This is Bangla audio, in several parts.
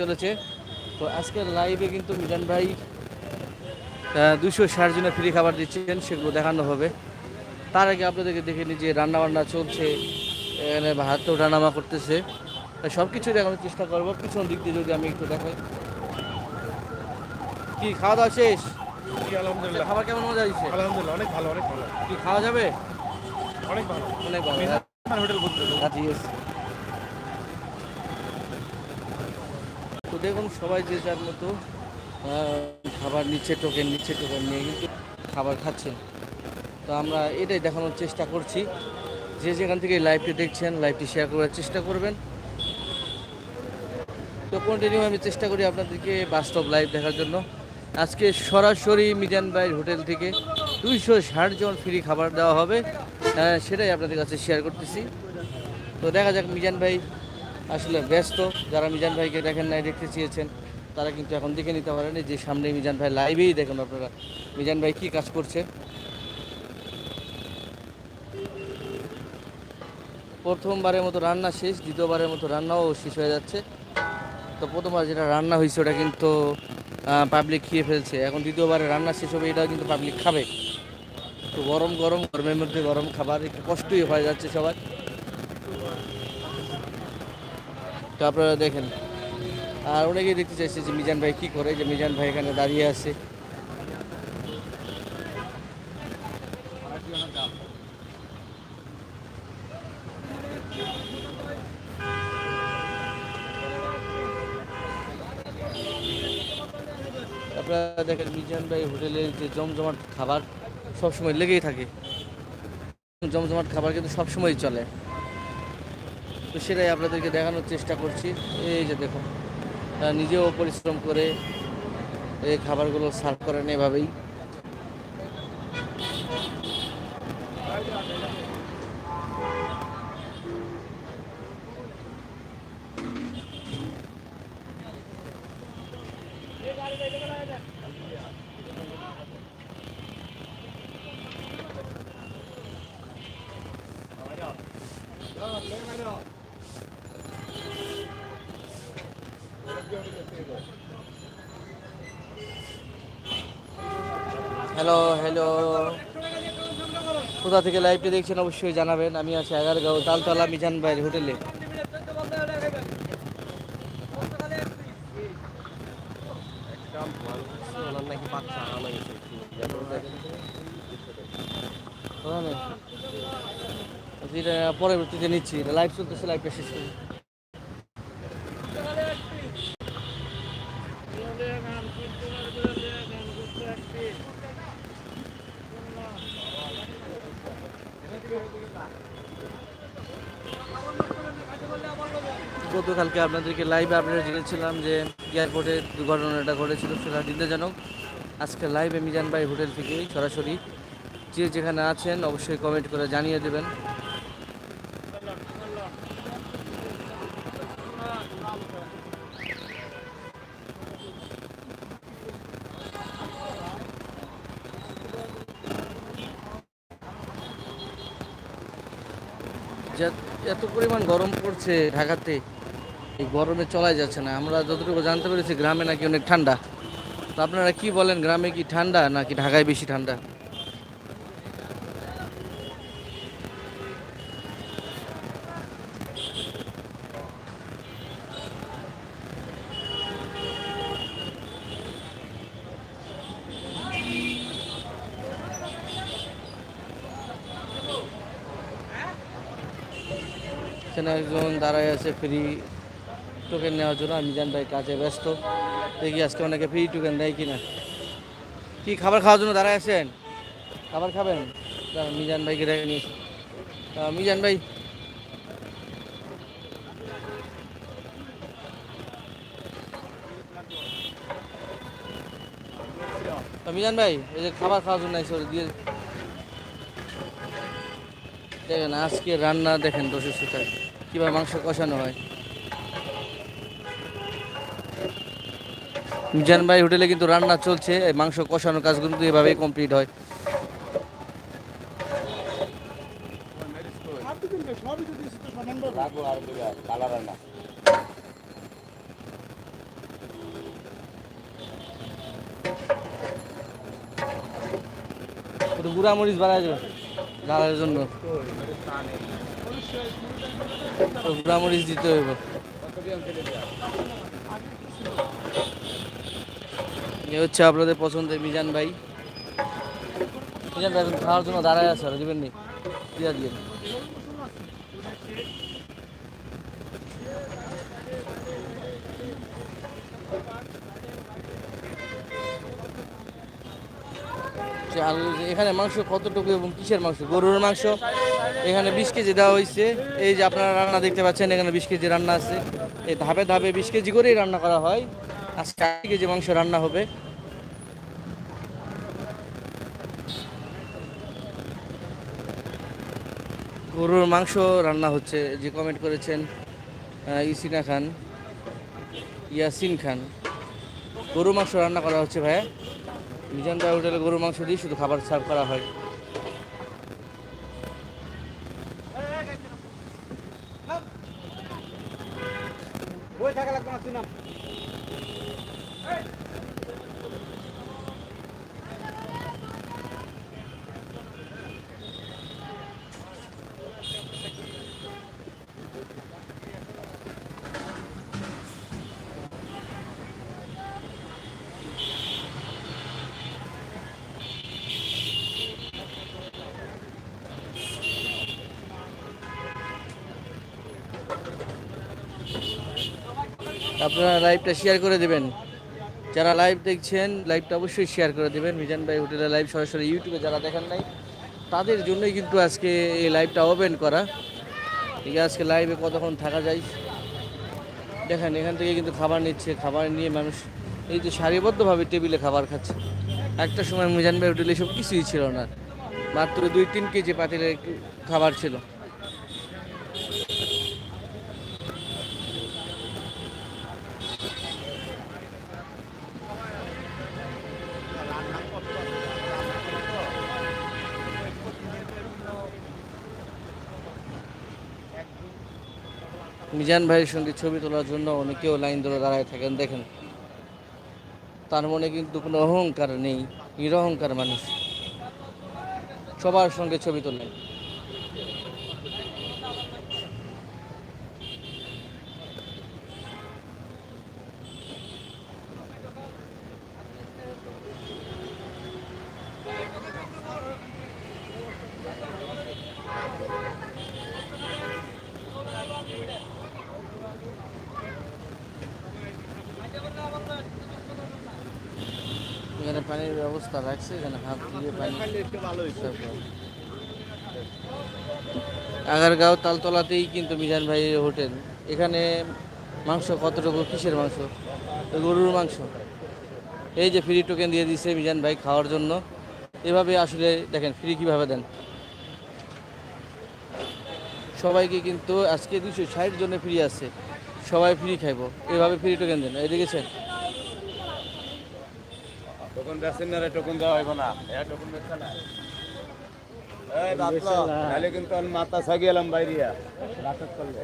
চলেছে। তো আজকের লাইভে কিন্তু মিজান ভাই দুশো ষাট জনের ফ্রি খাবার দিচ্ছেন সেগুলো দেখানো হবে। তার আগে আপনাদেরকে দেখে নিই যে রান্না বান্না চলছে এখানে ভাত ওঠানামা করতেছে। সব কিছু দেখানোর চেষ্টা করব। পিছন দিক দিয়ে যদি আমি একটু দেখাই। কি খাওয়া দাওয়া শেষ? আলহামদুলিল্লাহ। খাবার কেমন মজা হয়েছে? আলহামদুলিল্লাহ অনেক ভালো অনেক ভালো। কি খাওয়া যাবে? অনেক ভালো। অনেক ভালো। হোটেল বলতে রাজি আছে। তো দেখুন, সবাই যে যার মতো খাবার নিচ্ছে টোকেন নিচ্ছে টোকেন নিয়ে কিন্তু খাবার খাচ্ছেন তো আমরা এটাই দেখানোর চেষ্টা করছি। যে যেখান থেকে লাইভটি দেখছেন লাইভটি শেয়ার করার চেষ্টা করবেন। তো কন্টিনিউ আমি চেষ্টা করি আপনাদেরকে বাস্তব লাইভ দেখার জন্য। আজকে সরাসরি মিজান ভাইয়ের হোটেল থেকে দুইশো ষাট জন ফ্রি খাবার দেওয়া হবে। সেটাই আপনাদের কাছে শেয়ার করতেছি। তো দেখা যাক মিজান ভাই আসলে ব্যস্ত। যারা মিজান ভাইকে দেখেন নাই, দেখতে চেয়েছেন, তারা কিন্তু এখন দেখে নিতে পারেন। যে সামনে মিজান ভাই লাইভেই দেখুন আপনারা। মিজান ভাই কি কাজ করছে? প্রথমবারের মতো রান্না শেষ, দ্বিতীয়বারের মতো রান্নাও শেষ হয়ে যাচ্ছে। তো প্রথমবার যেটা রান্না হয়েছে, ওটা কিন্তু পাবলিক খেয়ে ফেলছে। এখন দ্বিতীয়বারে রান্না শেষ হবে, এটাও কিন্তু পাবলিক খাবে। তো গরম গরম, গরমের মধ্যে গরম খাবার একটু কষ্টই হয়ে যাচ্ছে সবার। তো আপনারা দেখেন। আর অনেকেই দেখতে চাইছে যে মিজান ভাই কি করে, যে মিজান ভাই এখানে দাঁড়িয়ে আছে। আপনারা দেখেন মিজান ভাই হোটেলের যে জমজমাট খাবার সবসময় লেগেই থাকে। জমজমাট খাবার কিন্তু সবসময় চলে। তো সেটাই আপনাদেরকে দেখানোর চেষ্টা করছি। এই যে দেখুন তারা নিজেও পরিশ্রম করে এই খাবারগুলো সার্ভ করেন এভাবেই। হ্যালো হ্যালো কোথা থেকে লাইভটি দেখছেন অবশ্যই জানাবেন। আমি আছি এগারগাঁও তালতলা মিজান ভাইয়ের হোটেলে ওখানে? এটা পরবর্তীতে নিচ্ছি। লাইভ চলতেছে লাইভটা শেষ করি গতকালকে আপনাদেরকে লাইভে আপডেট জেনেছিলাম যে এয়ারপোর্টে দুর্ঘটনাটা ঘটেছিল, সেটা নিন্দাজনক। আজকে লাইভে মিজান ভাই হোটেল থেকে সরাসরি। যে যেখানে আছেন, অবশ্যই কমেন্ট করে জানিয়ে দেবেন। এত পরিমাণ গরম পড়ছে ঢাকাতে। এই গরমে চলাই যাচ্ছে না। আমরা যতটুকু জানতে পেরেছি, গ্রামে নাকি অনেক ঠান্ডা। তো আপনারা কি বলেন, গ্রামে কি ঠান্ডা নাকি ঢাকায় বেশি ঠান্ডা? একজন দাঁড়ায় আছে ফ্রি টোকেন নেওয়ার জন্য আর মিজান ভাই কাজে ব্যস্ত। দেখি আজকে অনেকে ফ্রি টোকেন দেয় কিনা। কি খাবার খাওয়ার জন্য দাঁড়ায় আছেন? খাবার খাবেন? মিজান ভাইকে ডেকে নিয়ে এসি। মিজান ভাই। মিজান ভাই, এই যে খাবার খাওয়ার জন্য এসে ওরে দিয়ে দেখেন, আজকে রান্না দেখেন দোষের সুতায় কীভাবে মাংস কষানো হয়। মিজান ভাই হোটেলে কিন্তু রান্না চলছে মাংস কষানোর কাজ কিন্তু এভাবেই কমপ্লিট হয়। গুড়া মরিচ বাড়ায় যাবে ঝালের জন্য। গুড়া মরিচ দিতে হইব। এ হচ্ছে আপনাদের পছন্দের মিজান ভাই। মিজান ভাই খাওয়ার জন্য দাঁড়ায় আছে দিবেন নি? দিয়া এখানে মাংস কতটুকু এবং কিসের মাংস? গরুর মাংস। এখানে বিশ কেজি দেওয়া হয়েছে এই যে আপনারা রান্না দেখতে পাচ্ছেন, এখানে বিশ কেজি রান্না আছে। এই ধাপে ধাপে বিশ কেজি করেই রান্না করা হয়। আজকে আশি কেজি মাংস রান্না হবে। গরুর মাংস রান্না হচ্ছে যে কমেন্ট করেছেন ইসিনা খান, ইয়াসিন খান। গরুর মাংস রান্না করা হচ্ছে ভাইয়া। মিজান হোটেলে গরুর মাংস দিয়ে শুধু খাবার সার্ভ করা হয়। আপনারা লাইভটা শেয়ার করে দেবেন। যারা লাইভ দেখছেন লাইভটা অবশ্যই শেয়ার করে দেবেন। মিজান ভাই হোটেলের লাইভ সরাসরি ইউটিউবে যারা দেখেন নাই, তাদের জন্যই কিন্তু আজকে এই লাইভটা ওপেন করা। ঠিক আজকে লাইভে কতক্ষণ থাকা যায়? দেখেন, এখান থেকে কিন্তু খাবার নিচ্ছে, খাবার নিয়ে মানুষ এই যে সারিবদ্ধভাবে টেবিলে খাবার খাচ্ছে। একটা সময় মিজান ভাই হোটেলে সব কিছুই ছিল না। মাত্র দুই তিন কেজি পাতিলে খাবার ছিল। মিজান ভাইয়ের সঙ্গে ছবি তোলার জন্য অনেকেও লাইন ধরে দাঁড়ায় থাকেন, দেখেন। তার মনে কিন্তু কোনো অহংকার নেই, নিরহংকার মানুষ। সবার সঙ্গে ছবি তোলেন এখানে পানির ব্যবস্থা রাখছে, এখানে হাত দিয়ে পানি আগারগাঁও তালতলাতেই কিন্তু মিজান ভাইয়ের হোটেল। এখানে মাংস কতটুকু? কিসের মাংস? গরুর মাংস। এই যে ফ্রি টোকেন দিয়ে দিচ্ছে মিজান ভাই খাওয়ার জন্য। এভাবে আসলে দেখেন ফ্রি কীভাবে দেন? সবাইকে কিন্তু আজকে দুশো ষাট জনে ফ্রি আছে। সবাই ফ্রি খাইবো। এভাবে ফ্রি টোকেন দেন, এই দেখেছেন? টোকন না রে টোকন দেওয়া হইব না। এ টোকন না এই বাতলো তাহলে কিন্তু আমি মাথা সাগি এলাম বাইরিয়া। রাতত করলে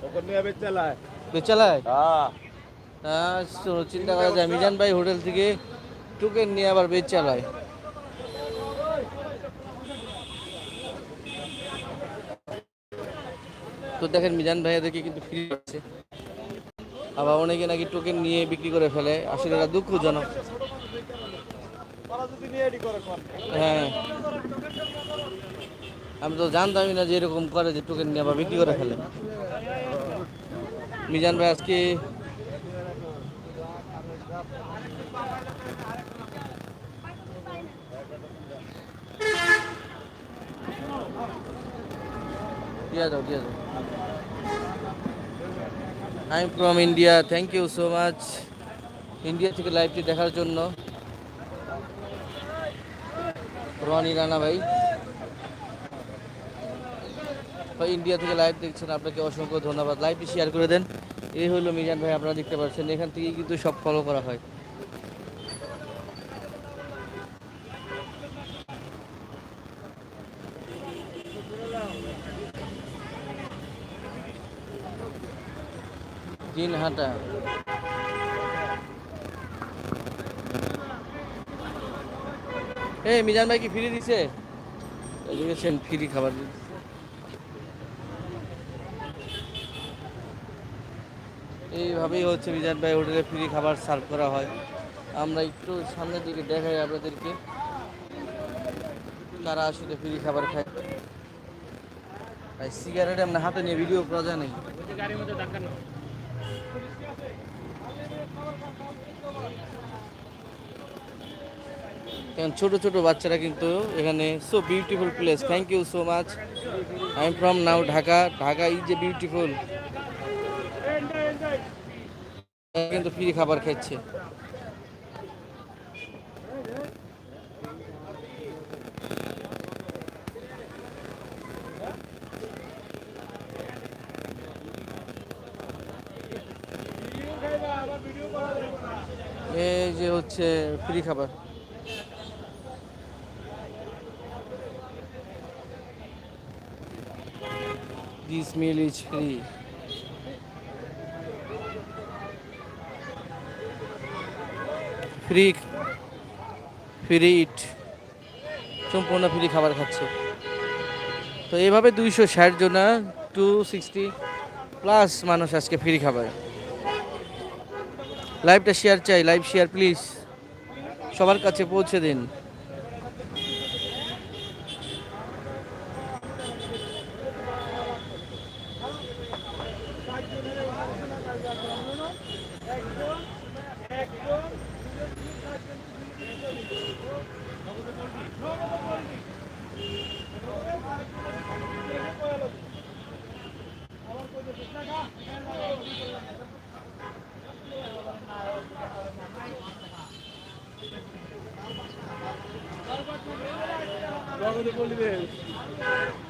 টোকন নিয়ে বেচালায় বেচালায় হ্যাঁ। হ্যাঁ, চিন্তা করা যায় মিজান ভাই হোটেল থেকে টোকেন নিয়ে আবার বেচ চালায় তো দেখেন মিজান ভাইয়াদেরকে কিন্তু ফ্রি আছে আবার অনেকে নাকি টোকেন নিয়ে বিক্রি করে ফেলে। আসলে এটা দুঃখজনক। হ্যাঁ। আমি তো জানতামই না যে এরকম করে যে টোকেন নিয়ে আবার বিক্রি করে ফেলে। মিজান ভাই, আজকে দিয়া দাও দিয়া দাও। I am from India thank you so much India থেকে লাইভটি দেখার জন্য। রনি রানা ভাই। ভাই ইন্ডিয়া থেকে লাইভ দেখছেন, আপনাকে অসংখ্য ধন্যবাদ। লাইভটি শেয়ার করে দেন। এই হলো মিজান ভাই, আপনারা দেখতে পাচ্ছেন। এখান থেকেই কিন্তু সব ফলো করা হয়। দিনহাটা এই, মিজান ভাই কি ফ্রি দিছে? এই ফ্রি খাবার দিচ্ছে। এইভাবেই হচ্ছে মিজান ভাই হোটেলে ফ্রি খাবার সার্ভ করা হয়। আমরা একটু সামনের দিকে দেখাই আপনাদেরকে। তারা আসলে ফ্রি খাবার খায়। ভাই সিগারেট আমরা হাতে নিয়ে ভিডিও করা যায় নাকি? কারণ ছোট ছোট বাচ্চারা কিন্তু এখানে so beautiful place thank you so much I am from now Dhaka Dhaka is a beautiful কিন্তু ফ্রি খাবার খাচ্ছে এই যে হচ্ছে ফ্রি খাবার। This meal is free. Free free eat সম্পূর্ণ ফ্রি খাবার খাচ্ছে। তো এইভাবে দুইশো ষাট জন টু সিক্সটি প্লাস মানুষ আজকে ফ্রি খাবার। লাইভটা শেয়ার চাই লাইভ শেয়ার প্লিজ সবার কাছে পৌঁছে দিন।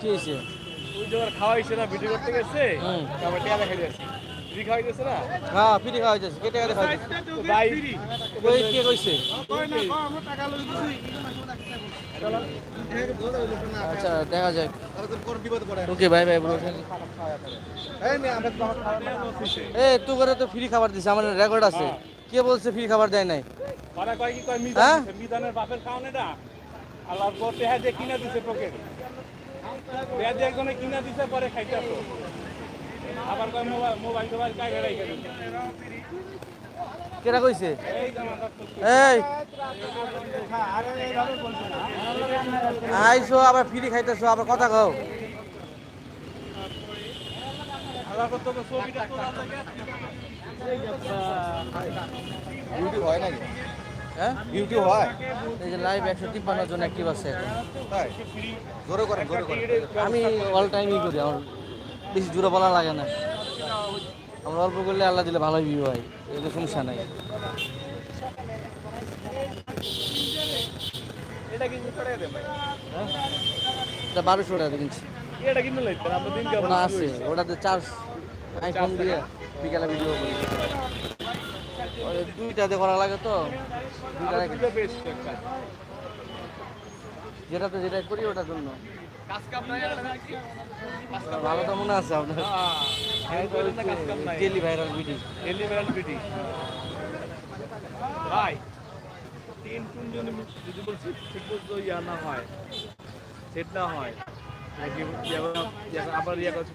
কি হয়েছে? ওই যে ওর খাওয়াইছে না ভিডিও করতে গেছে তারপর টিয়া দেখা গেছে। ফ্রি খাওয়াইতেছে না? হ্যাঁ ফ্রি খাওয়া তো ভাই কই কে কইছে? আচ্ছা দেখা যাক। ওকে বাই বাই ব্রো এ তুই করে তো ফ্রি খাবার দিছে আমার রেকর্ড আছে। কে বলছে ফ্রি খাবার দেয় নাই? হ্যাঁ? মিজান দিছে। মিজানের বাপের খাওয়ান এটা আল্লাহর পর টেহা দিয়ে কিনা দিছে পকেট টেহা দিয়ে একজনে কিনা দিছে পরে খাইতে আবার কয় মোবাইল মোবাইল টোবাইল কাই বেড়াই গেল। কেটা কইছে? এই আইসো আবার ফ্রি খাইতেছো আবার কথা কও। হয় নাকি হ্যাঁ? ডিউটি হয়। এই যে লাইভ একশো তিপ্পান্ন জন অ্যাক্টিভ আছে তাই? জোরে করেন জোরে করেন। আমি অল টাইমই করি আমার বেশি জোরে বলা লাগে না। আমরা অল্প করলে আল্লাহ দিলে ভালো ভিউ হয় এগুলো সমস্যা নাই। এটা হ্যাঁ? এটা বারোশো টাকা কিনছি। আছে। ওটাতে চার্জ আইফোন দিয়ে বিকালে ভিডিও করি। দুইটাতে করা লাগে তো। যেটাতে যেটা করি ওটার জন্য। ভালো তো মনে আছে আপনার। Daily viral video daily viral BD ভাই তিন তিন জনে যদি বলছি ঠিক মতো ইয়া না হয় সেট না হয়। নাকি করা- আবার ইয়া করছি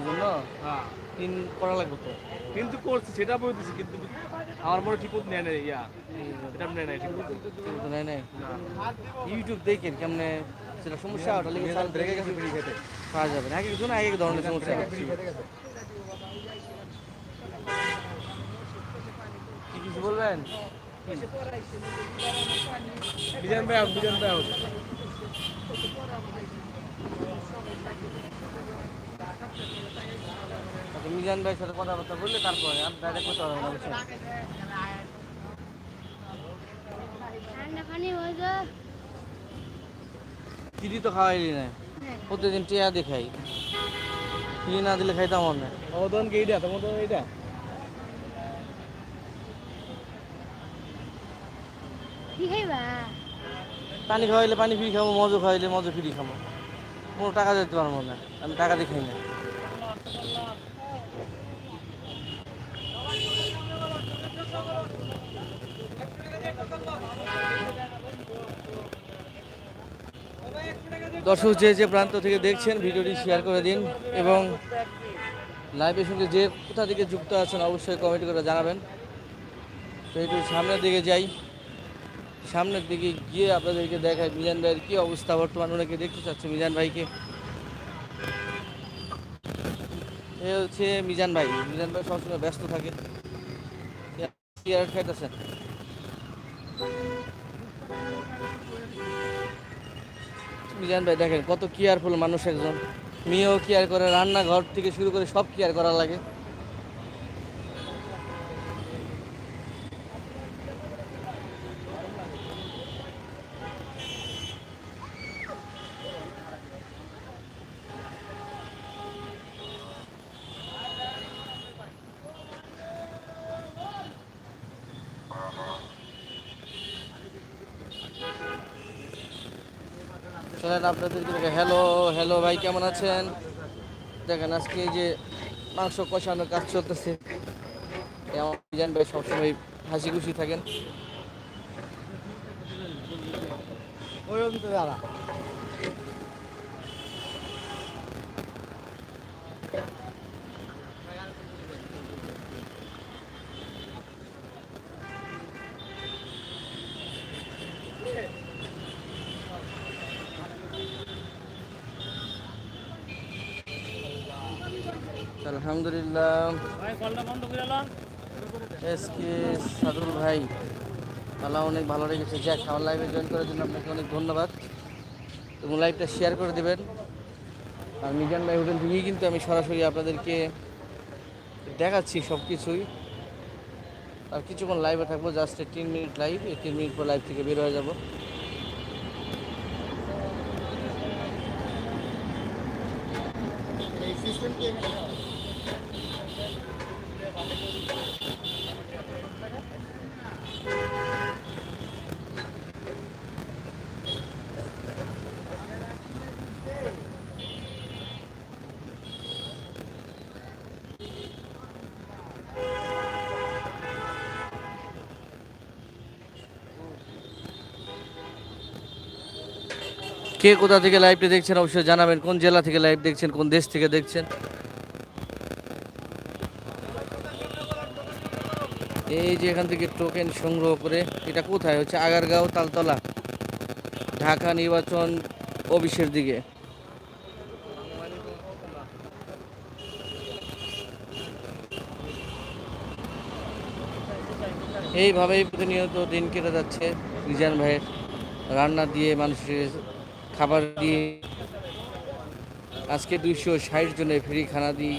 জন্য হ্যাঁ তিন লাগবে তো কিন্তু করছি সেটা বলতেছি কিন্তু আমার মনে ঠিক নেয় না ইয়া এটা নেয় না ঠিক ইউটিউব দেখেন কেমনে সেটা সমস্যা ওটা ব্রেকে গেছে খেতে পাওয়া যাবে না এক একজন এক এক ধরনের সমস্যা। কি কিছু বলবেন? বিজান ভাই বিজান ভাই। মিজান ভাইয়ের সাথে কথাবার্তা বললে তারপরে আর ডাইরেক্ট করতে হবে না বুঝছেন? দিদি তো খাওয়াইলি না। প্রতিদিন টিয়া দিয়ে খাই। ফ্রি না দিলে খাইতাম না অবদান কি এইটা? তোমার তো এইটা? কি খাইবা? পানি খাওয়াইলে পানি ফ্রি খাব, মজু খাওয়াইলে মজু ফ্রি খাব। কোনো টাকা দিতে পারব না, আমি টাকা দিয়ে খাই না। দর্শক, যে যে প্রান্ত থেকে দেখছেন, ভিডিওটি শেয়ার করে দিন এবং লাইভের সঙ্গে যে কোথা থেকে যুক্ত আছেন, অবশ্যই কমেন্ট করে জানাবেন। তো একটু সামনের দিকে যাই। সামনের দিকে গিয়ে আপনাদেরকে দেখায় মিজান ভাইয়ের কী অবস্থা বর্তমান অনেকে দেখতে চাচ্ছে মিজান ভাইকে। এ হচ্ছে মিজান ভাই মিজান ভাই সবসময় ব্যস্ত থাকে। খাইতেছেন? মিজান ভাই দেখেন কত কেয়ারফুল মানুষ একজন। মেয়েও কেয়ার করে, রান্নাঘর থেকে শুরু করে সব কেয়ার করা লাগে চলেন আপনাদেরকে দেখে হ্যালো হ্যালো ভাই, কেমন আছেন? দেখেন, আজকে এই যে মাংস কষানোর কাজ চলতেছে। আমার মিজান ভাই, সবসময় হাসি খুশি থাকেন। আলহামদুলিল্লাহ। এস কে সাদুল ভাই আল্লাহ অনেক ভালো লেগেছে যাক আমার লাইভে জয়েন করার জন্য আপনাকে অনেক ধন্যবাদ। এবং লাইভটা শেয়ার করে দেবেন। আর মিজান ভাই হোটেল থেকেই কিন্তু আমি সরাসরি আপনাদেরকে দেখাচ্ছি সব কিছুই আর কিছুক্ষণ লাইভে থাকব জাস্ট তিন মিনিট লাইভ এই তিন মিনিট পর লাইভ থেকে বের হয়ে যাব। কে কোথা থেকে লাইভটি দেখছেন অবশ্যই জানাবেন, কোন জেলা থেকে লাইভ দেখছেন, কোন দেশ থেকে দেখছেন। এই যে এখান থেকে টোকেন সংগ্রহ করে, এটা কোথায়? হচ্ছে আগারগাঁও, তালতলা, ঢাকা নির্বাচন অফিসের দিকে। এইভাবেই প্রতিনিয়ত দিন কেটে যাচ্ছে রিজান ভাইয়ের রান্না দিয়ে মানুষের খাবার দিয়ে আজকে দুইশো ষাট জনের ফ্রি খানা দিই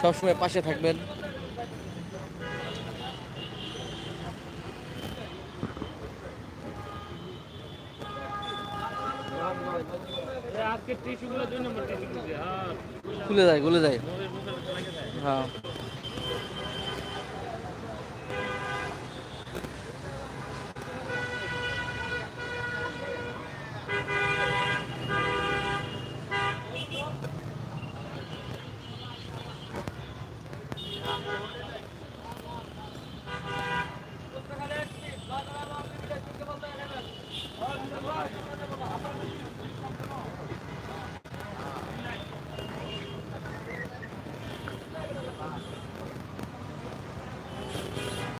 সবসময় পাশে থাকবেন। খুলে যায় খুলে যায়। হ্যাঁ।